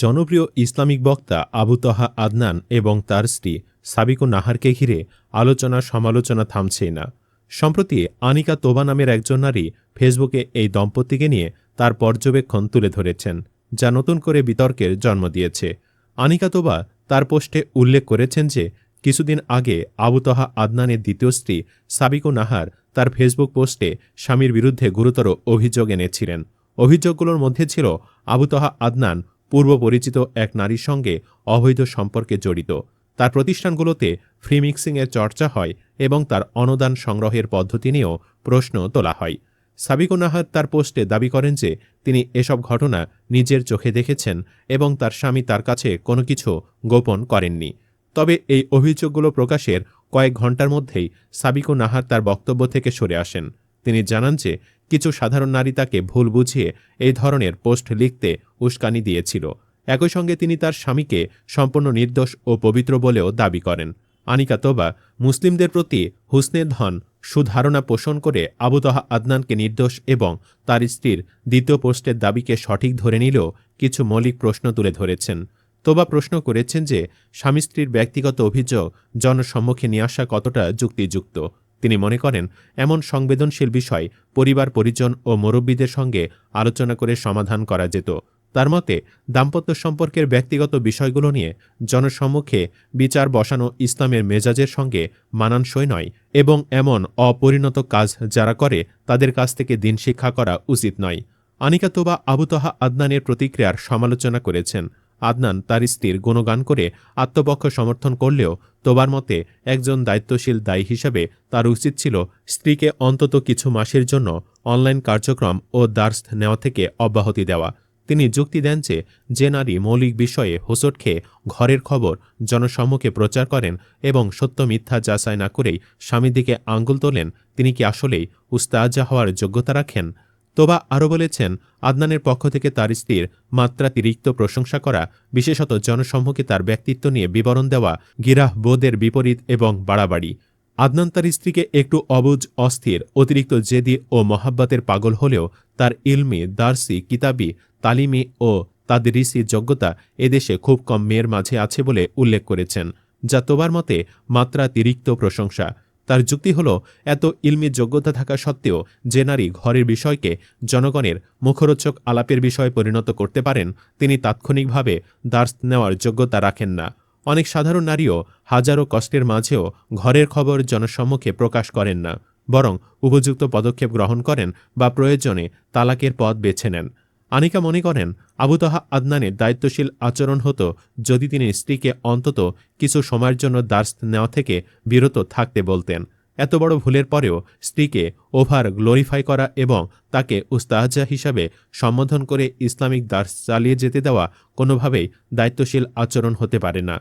জনপ্রিয় ইসলামিক বক্তা আবু তহা আদনান এবং তার স্ত্রী সাবিকু নাহারকে ঘিরে আলোচনা সমালোচনা থামছেই না। সম্প্রতি আনিকা তোবা নামের একজন নারী ফেসবুকে এই দম্পতিকে নিয়ে তার পর্যবেক্ষণ তুলে ধরেছেন, যা নতুন করে বিতর্কের জন্ম দিয়েছে। আনিকা তোবা তার পোস্টে উল্লেখ করেছেন যে, কিছুদিন আগে আবু তহা আদনানের দ্বিতীয় স্ত্রী সাবিকু নাহার তার ফেসবুক পোস্টে স্বামীর বিরুদ্ধে গুরুতর অভিযোগ এনেছিলেন। অভিযোগগুলোর মধ্যে ছিল, আবু তহা আদনান পূর্ব পরিচিত এক নারীর সঙ্গে অবৈধ সম্পর্কে জড়িত। তার প্রতিষ্ঠানগুলোতে ফ্রি মিক্সিংয়ের চর্চা হয় এবং তার অনুদান সংগ্রহের পদ্ধতি নিয়েও প্রশ্ন তোলা হয়। সাবিকু নাহার তার পোস্টে দাবি করেন যে, তিনি এসব ঘটনা নিজের চোখে দেখেছেন এবং তার স্বামী তার কাছে কোনো কিছু গোপন করেননি। তবে এই অভিযোগগুলো প্রকাশের কয়েক ঘণ্টার মধ্যেই সাবিকু নাহার তার বক্তব্য থেকে সরে আসেন। তিনি জানান যে কিছু সাধারণ নারী তাকে ভুল বুঝিয়ে এই ধরনের পোস্ট লিখতে উস্কানি দিয়েছিল। একই সঙ্গে তিনি তার স্বামীকে সম্পূর্ণ নির্দোষ ও পবিত্র বলেও দাবি করেন। আনিকা তোবা মুসলিমদের প্রতি হুসনে ধন, সুধারণা পোষণ করে আবুতহা আদনানকে নির্দোষ এবং তার স্ত্রীর দ্বিতীয় পোস্টের দাবিকে সঠিক ধরে নিলেও কিছু মৌলিক প্রশ্ন তুলে ধরেছেন। তোবা প্রশ্ন করেছেন যে, স্বামী স্ত্রীর ব্যক্তিগত অভিযোগ জনসম্মুখে নিয়ে আসা কতটা যুক্তিযুক্ত? তিনি মনে করেন, এমন সংবেদনশীল বিষয় পরিবার, পরিজন ও মুরব্বীদের সঙ্গে আলোচনা করে সমাধান করা যেত। তার মতে, দাম্পত্য সম্পর্কের ব্যক্তিগত বিষয়গুলো নিয়ে জনসম্মুখে বিচার বসানো ইসলামের মেজাজের সঙ্গে মানানসই নয় এবং এমন অপরিণত কাজ যারা করে, তাদের কাছ থেকে দিন শিক্ষা করা উচিত নয়। আনিকা তোবা আবুতহা আদনানের প্রতিক্রিয়ার সমালোচনা করেছেন। আদনান তার স্ত্রীর গুণগান করে আত্মপক্ষ সমর্থন করলেও তোবার মতে একজন দায়িত্বশীল দায়ী হিসাবে তার উচিত ছিল স্ত্রীকে অন্তত কিছু মাসের জন্য অনলাইন কার্যক্রম ও দার্স নেওয়া থেকে অব্যাহতি দেওয়া। তিনি যুক্তি দেন যে যে নারী মৌলিক বিষয়ে হোসট খেয়ে ঘরের খবর জনসম্মুখে প্রচার করেন এবং সত্য মিথ্যা যাচাই না করেই স্বামীর দিকে আঙ্গুল তোলেন, তিনি কি আসলেই উস্তাজা হওয়ার যোগ্যতা রাখেন? তোবা আরও বলেছেন, আদনানের পক্ষ থেকে তার স্ত্রীর মাত্রাতিরিক্ত প্রশংসা করা, বিশেষত জনসম্মুখে তার ব্যক্তিত্ব নিয়ে বিবরণ দেওয়া, গিরাহ বোধের বিপরীত এবং বাড়াবাড়ি। আদনান তার স্ত্রীকে একটু অবুজ, অস্থির, অতিরিক্ত জেদি ও মহাব্বাতের পাগল হলেও তার ইলমি, দার্সি, কিতাবি, তালিমি ও তাদের ঋষি যোগ্যতা এদেশে খুব কম মেয়ের মাঝে আছে বলে উল্লেখ করেছেন, যা তোবার মতে মাত্রাতিরিক্ত প্রশংসা। তার যুক্তি হল, এত ইলমি যোগ্যতা থাকা সত্ত্বেও যে নারী ঘরের বিষয়কে জনগণের মুখরোচক আলাপের বিষয়ে পরিণত করতে পারেন, তিনি তাৎক্ষণিকভাবে দার্স নেওয়ার যোগ্যতা রাখেন না। অনেক সাধারণ নারীও হাজারো কষ্টের মাঝেও ঘরের খবর জনসম্মুখে প্রকাশ করেন না, বরং উপযুক্ত পদক্ষেপ গ্রহণ করেন বা প্রয়োজনে তালাকের পথ বেছে নেন। আনিকা মনে করেন আবুতহা আদনানের দায়িত্বশীল আচরণ হতো যদি তিনি স্ত্রীকে অন্তত কিছু সময়ের জন্য দার্স নেওয়া থেকে বিরত থাকতে বলতেন। এত বড় ভুলের পরেও স্ত্রীকে ওভার গ্লোরিফাই করা এবং তাকে উস্তাহাজা হিসাবে সম্বোধন করে ইসলামিক দার্স চালিয়ে যেতে দেওয়া কোনোভাবেই দায়িত্বশীল আচরণ হতে পারে না।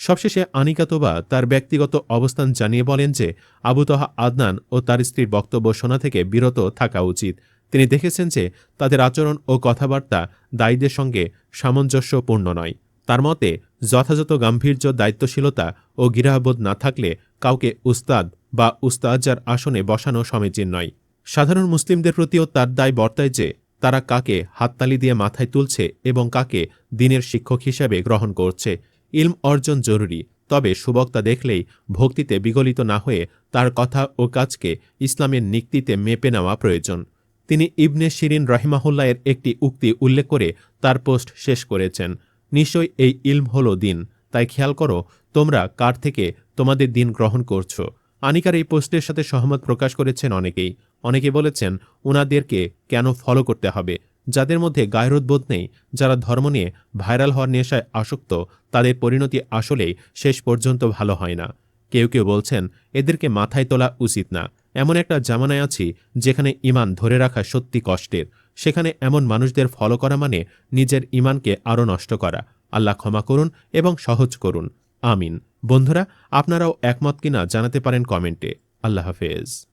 সবশেষে আনিকা তোবা তার ব্যক্তিগত অবস্থান জানিয়ে বলেন যে আবুতহা আদনান ও তার স্ত্রীর বক্তব্য শোনা থেকে বিরত থাকা উচিত। তিনি দেখেছেন যে তাদের আচরণ ও কথাবার্তা দায়ীদের সঙ্গে সামঞ্জস্যপূর্ণ নয়। তার মতে, যথাযথ গাম্ভীর্য, দায়িত্বশীলতা ও গিরাহবোধ না থাকলে কাউকে উস্তাদ বা উস্তাজার আসনে বসানো সমীচীন নয়। সাধারণ মুসলিমদের প্রতিও তার দায় বর্তায় যে তারা কাকে হাততালি দিয়ে মাথায় তুলছে এবং কাকে দিনের শিক্ষক হিসাবে গ্রহণ করছে। ইলম অর্জন জরুরি, তবে সুবক্তা দেখলেই ভক্তিতে বিগলিত না হয়ে তার কথা ও কাজকে ইসলামের নিক্তিতে মেপে নেওয়া প্রয়োজন। তিনি ইবনে শিরিন রহিমাহুল্লা এর একটি উক্তি উল্লেখ করে তার পোস্ট শেষ করেছেন। নিশ্চয় এই ইলম হল দিন। তাই খেয়াল করো, তোমরা কার থেকে তোমাদের দিন গ্রহণ করছ? আনিকার এই পোস্টের সাথে সহমত প্রকাশ করেছেন অনেকেই। অনেকে বলেছেন ওনাদেরকে কেন ফলো করতে হবে? যাদের মধ্যে গায়রোদ্বোধ নেই, যারা ধর্ম নিয়ে ভাইরাল হওয়ার নেশায় আসক্ত, তাদের পরিণতি আসলেই শেষ পর্যন্ত ভালো হয় না। কেউ কেউ বলছেন, এদেরকে মাথায় তোলা উচিত না। এমন একটা জামানায় আছি যেখানে ইমান ধরে রাখা সত্যি কষ্টের। সেখানে এমন মানুষদের ফলো করা মানে নিজের ইমানকে আরও নষ্ট করা। আল্লাহ ক্ষমা করুন এবং সহজ করুন। আমিন। বন্ধুরা, আপনারাও একমত কিনা জানাতে পারেন কমেন্টে। আল্লাহ হাফেজ।